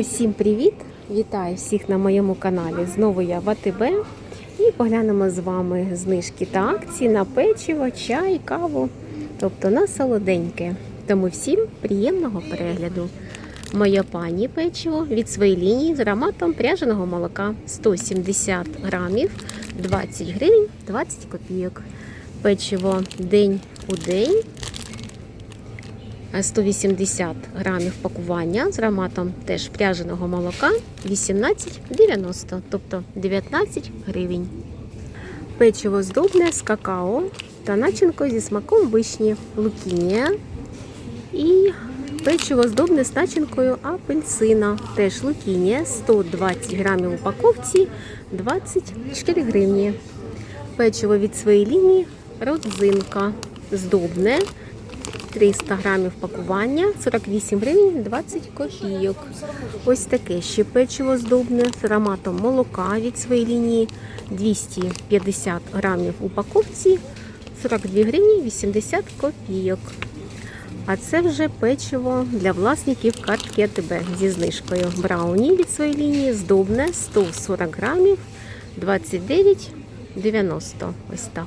Усім привіт! Вітаю всіх на моєму каналі. Знову я в і поглянемо з вами знижки та акції на печиво, чай, каву, тобто на солоденьке. Тому всім приємного перегляду. Моя пані печиво від своєї лінії з ароматом пряженого молока 170 грамів, 20 гривень 20 копійок. Печиво день у день 180 грамів пакування з ароматом теж пряженого молока 18,90, тобто 19 гривень. Печиво здобне з какао та начинкою зі смаком вишні, лукінія. І печиво здобне з начинкою апельсина, теж лукінія, 120 грамів упаковці 24 гривні. Печиво від своєї лінії родзинка здобне 300 грамів пакування, 48 гривень 20 копійок. Ось таке ще печиво здобне з ароматом молока від своєї лінії 250 грамів упаковці, 42 гривні 80 копійок. А це вже печиво для власників картки АТБ зі знижкою. Брауні від своєї лінії здобне 140 грамів 29,90. Ось так.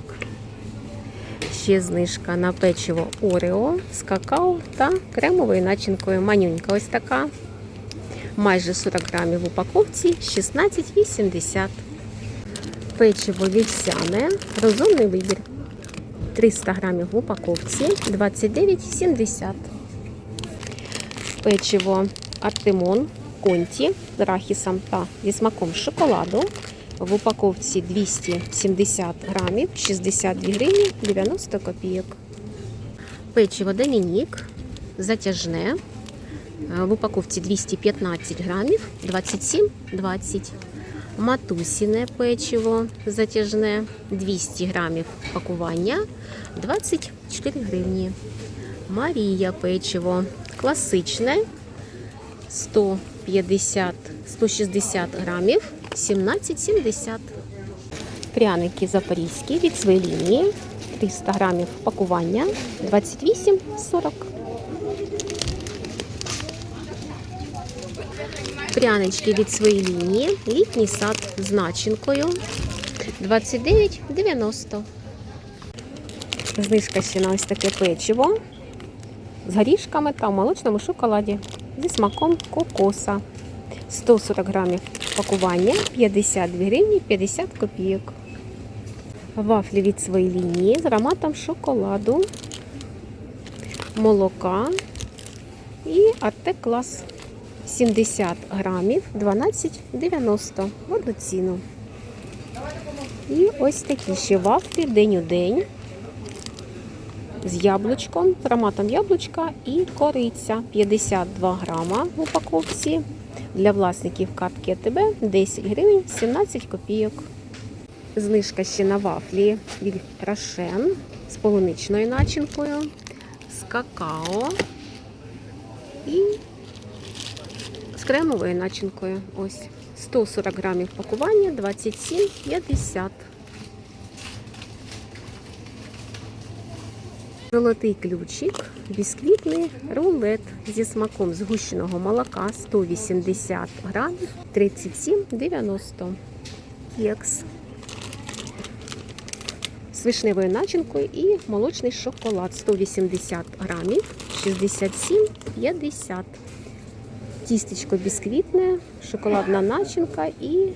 Ще знижка на печиво Орео з какао та кремовою начинкою. Манюнька ось така. Майже 40 грамів в упаковці 16,80. Печиво вівсяне, розумний вибір. 300 грамів в упаковці 29,70. Печиво Артемон Конті з арахісом та зі смаком шоколаду. В упаковці 270 грамів, 62 гривні 90 копійок. Печиво Домінік затяжне. В упаковці 215 грамів, 27,20. Матусіне печиво затяжне, 200 грамів пакування, 24 гривні. Марія печиво класичне, 150 160 грамів, 17,70. Пряники запорізькі від своєї лінії, 300 грамів пакування, 28,40. Прянички від своєї лінії, літній сад з начинкою 29,90. Знижка ще на ось таке печиво з горішками та в молочному шоколаді зі смаком кокоса. 140 грамів пакування, 52 гривні 50 копійок. Вафлі від своєї лінії з ароматом шоколаду, молока і Arte клас 70 грамів 12,90 в одну ціну. І ось такі ще вафлі день у день з яблучком, ароматом яблучка і кориця 52 грама в упаковці. Для власників картки АТБ 10 гривень 17 копійок. Знижка ще на вафлі від Рашен з полуничною начинкою, з какао і з кремовою начинкою. Ось 140 грамів пакування 27,50. Золотий ключик, бісквітний рулет зі смаком згущеного молока 180 грамів 37,90. Кекс з вишневою начинкою і молочний шоколад 180 грамів 67,50. Тістечко бісквітне, шоколадна начинка і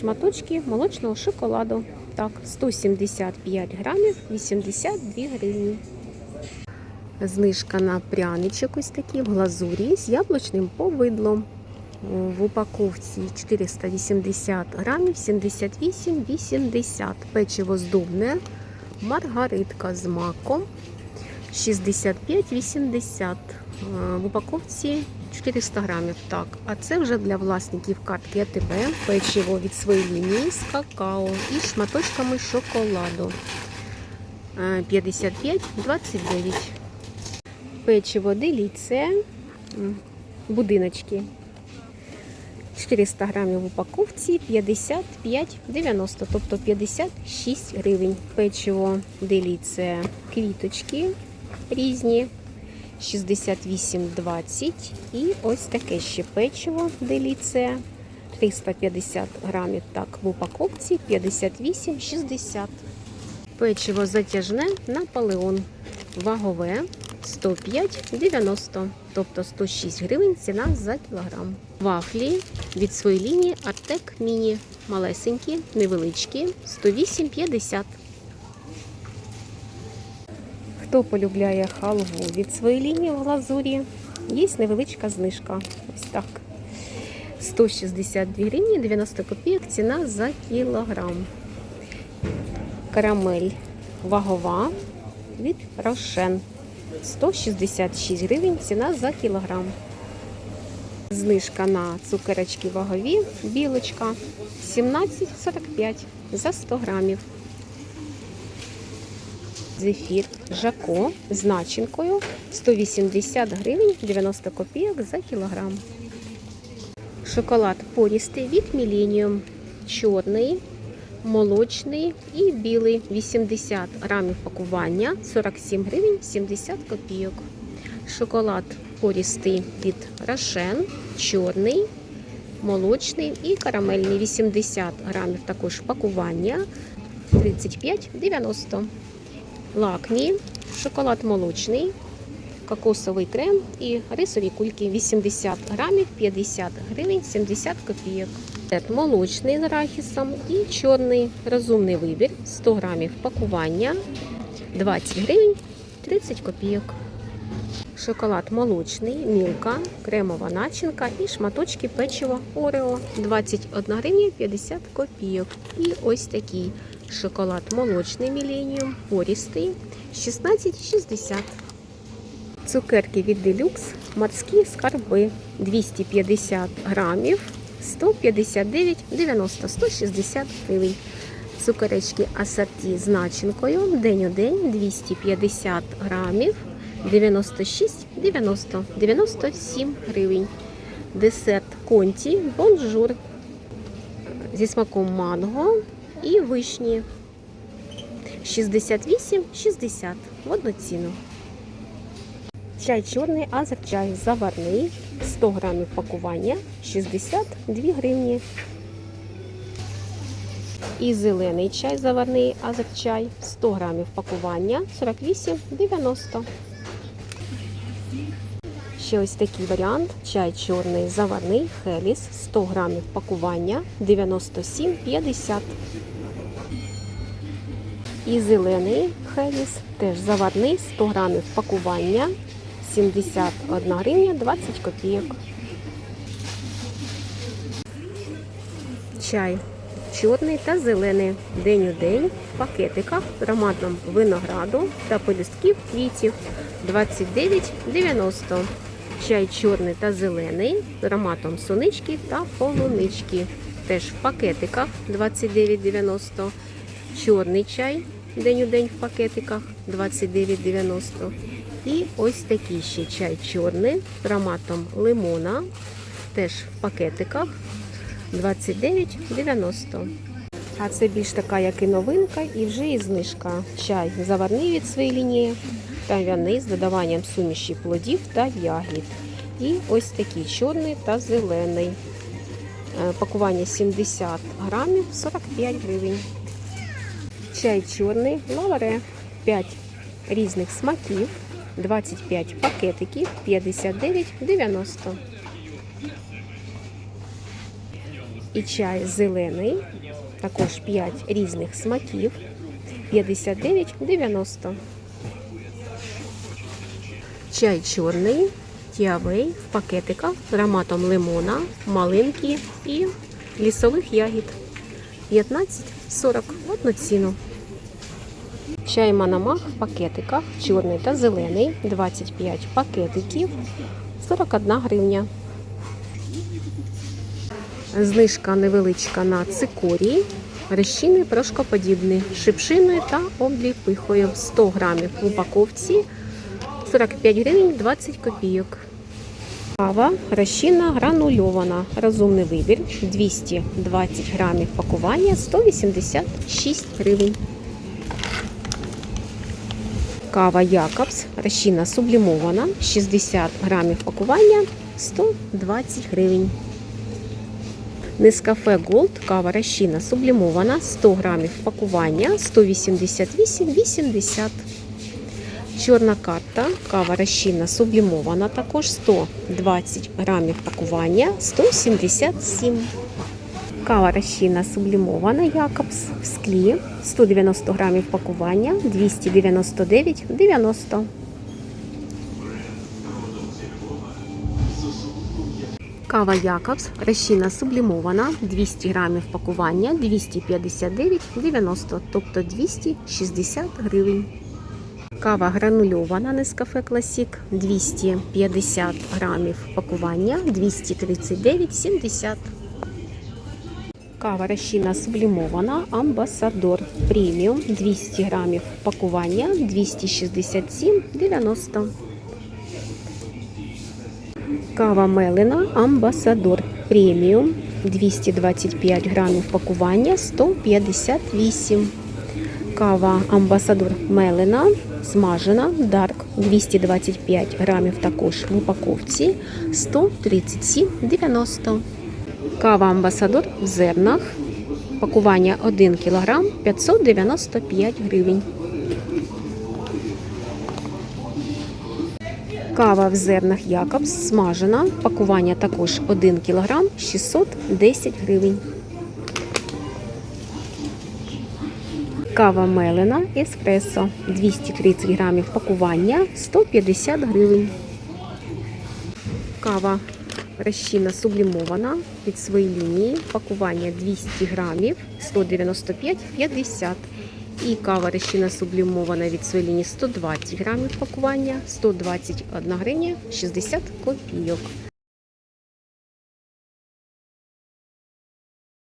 шматочки молочного шоколаду. Так, 175 грамів 82 гривні. Знижка на пряничок ось такий в глазурі з яблучним повидлом. В упаковці 480 грамів 78,80. Печиво здобне, маргаритка з маком 65,80. В упаковці 400 грамів. Так, а це вже для власників картки АТБ. Печиво від своєї лінії з какао і шматочками шоколаду. 55,29. Печиво деліце, будиночки. 400 грамів в упаковці 55,90, тобто 56 гривень. Печиво деліце квіточки різні. 68,20. І ось таке ще печиво деліція. 350 грамів так в упаковці 58,60. Печиво затяжне Наполеон. Вагове 105,90, тобто 106 гривень ціна за кілограм. Вафлі від своєї лінії Артек Міні. Малесенькі, невеличкі, 108,50. Хто полюбляє халву від своєї лінії в глазурі, є невеличка знижка. Ось так. 162 гривні 90 копійок ціна за кілограм. Карамель вагова від Рошен. 166 гривень ціна за кілограм. Знижка на цукерочки вагові білочка 17,45 за 100 грамів. Зефір Жако з начинкою 180 гривень 90 копійок за кілограм. Шоколад порістий від Millennium. Чорний, молочний і білий 80 грамів пакування 47 гривень 70 копійок. Шоколад порістий від Рошен, чорний, молочний і карамельний 80 грамів також пакування 35,90. Лакмі, шоколад молочний, кокосовий крем і рисові кульки 80 грамів 50 гривень 70 копійок. Тет молочний з арахісом і чорний розумний вибір 100 грамів пакування 20 гривень 30 копійок. Шоколад молочний, мілка, кремова начинка і шматочки печива Орео 21 гривня 50 копійок. І ось такий шоколад молочний Міленіум, порістий 16,60. Цукерки від Deluxe, морські скарби 250 грамів 159,90 160 гривень. Цукеречки асорті з начинкою день у день 250 грамів 96,90 97 гривень. Десерт конті бонжур зі смаком манго і вишні 68,60 в одну ціну. Чай чорний азерчай заварний 100 грамів пакування 62 гривні. І зелений чай заварний азерчай 100 грамів пакування 48,90. Ще ось такий варіант. Чай чорний заварний Хеліс 100 грамів пакування 97,50. І зелений Хеліс теж заварний 100 грамів пакування 71 гривня 20 копійок. Чай чорний та зелений день у день в пакетиках з ароматом винограду та пелюстків квітів 29,90. Чай чорний та зелений з ароматом сонички та полунички. Теж в пакетиках 29,90. Чорний чай день у день в пакетиках 29,90. І ось такий ще чай чорний з ароматом лимона. Теж в пакетиках 29,90. А це більш така, як і новинка, і вже і знижка. Чай заварний від своєї лінії, трав'яний з додаванням суміші плодів та ягід. І ось такий чорний та зелений. Е, Пакування 70 грамів 45 гривень. Чай чорний лаваре 5 різних смаків, 25 пакетиків, 59,90. І чай зелений, також 5 різних смаків, 59,90. Чай чорний, тіавей в пакетиках з ароматом лимона, малинки і лісових ягід. 15,40 в одну ціну. Чай Манамах в пакетиках, чорний та зелений, 25 пакетиків, 41 гривня. Знижка невеличка на цикорій, розчинний порошкоподібний, шипшиною та обліпихою 100 грамів в упаковці, 45 гривень 20 копійок. Кава. Розчинна гранульована. Розумний вибір. 220 грамів пакування. 186 гривень. Кава Якобс, розчинна сублімована, 60 грамів пакування, 120 гривень. Нескафе Голд, кава розчинна сублімована, 100 грамів пакування, 188,80. Чорна карта, кава розчинна сублімована, також 120 грамів пакування, 177. Кава розчинна сублімована Якобс в склі, 190 грамів пакування, 299,90. Кава Якобс, розчинна сублімована, 200 грамів пакування, 259,90, тобто 260 гривень. Кава гранульована Нескафе Класік, 250 грамів пакування, 239,70. Кава розчинна сублімована, амбасадор преміум 200 грамів пакування 267,90. Кава мелена амбасадор преміум 225 грамів пакування 158. Кава амбасадор мелена смажена дарк 225 грамів також в упаковці 137,90. Кава Амбасадор в зернах. Пакування 1 кг 595 гривень. Кава в зернах Якобс смажена. Пакування також 1 кг 610 гривень. Кава мелена еспресо 230 грамів пакування 150 гривень. Кава розчинна сублімована під свої лінії. Пакування 200 грамів 195,50. І кава рещина сублімована від своєї лінії 120 грамів пакування 121 гривня 60 копійок.